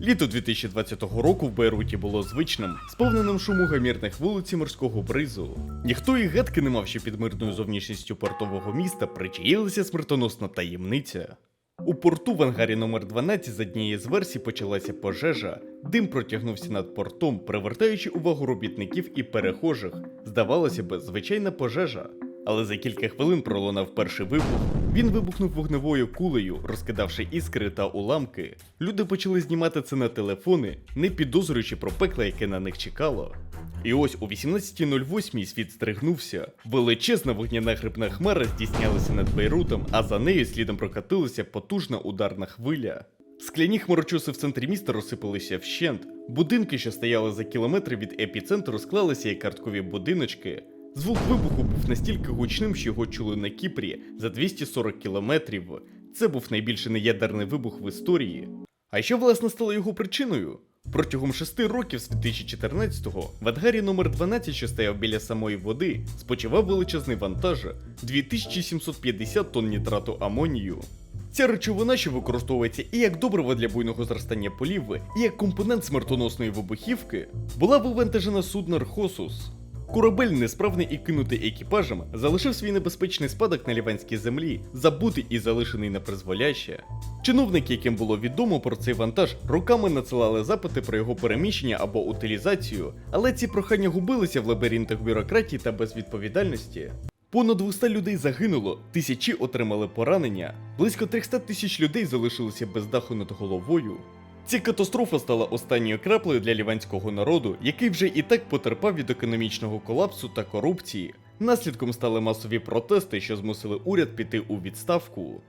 Літо 2020 року в Бейруті було звичним, сповненим шуму гамірних вулиць і морського бризу. Ніхто і гадки не мав, що під мирною зовнішністю портового міста причаїлася смертоносна таємниця. У порту в ангарі номер 12 з однієї з версій почалася пожежа. Дим протягнувся над портом, привертаючи увагу робітників і перехожих. Здавалося б, звичайна пожежа. Але за кілька хвилин пролунав перший вибух. Він вибухнув вогневою кулею, розкидавши іскри та уламки. Люди почали знімати це на телефони, не підозрюючи про пекло, яке на них чекало. І ось у 18.08 світ стригнувся. Величезна вогняна грибна хмара здійснялася над Бейрутом, а за нею слідом прокатилася потужна ударна хвиля. Скляні хмарочоси в центрі міста розсипалися вщент. Будинки, що стояли за кілометри від епіцентру, склалися як карткові будиночки. Звук вибуху був настільки гучним, що його чули на Кіпрі за 240 кілометрів. Це був найбільший неядерний вибух в історії. А що власне стало його причиною? Протягом шести років з 2014-го в Адгарі номер 12, що стояв біля самої води, спочивав величезний вантаж 2750 тонн нітрату амонію. Ця речовина, що використовується і як добриво для буйного зростання полів, і як компонент смертоносної вибухівки, була вивантажена судно Рхосус. Корабель, несправний і кинутий екіпажем, залишив свій небезпечний спадок на ліванській землі, забутий і залишений на призволяще. Чиновники, яким було відомо про цей вантаж, роками надсилали запити про його переміщення або утилізацію, але ці прохання губилися в лабіринтах бюрократії та безвідповідальності. Понад 200 людей загинуло, тисячі отримали поранення, близько 300 тисяч людей залишилися без даху над головою. Ця катастрофа стала останньою краплею для ліванського народу, який вже і так потерпав від економічного колапсу та корупції. Наслідком стали масові протести, що змусили уряд піти у відставку.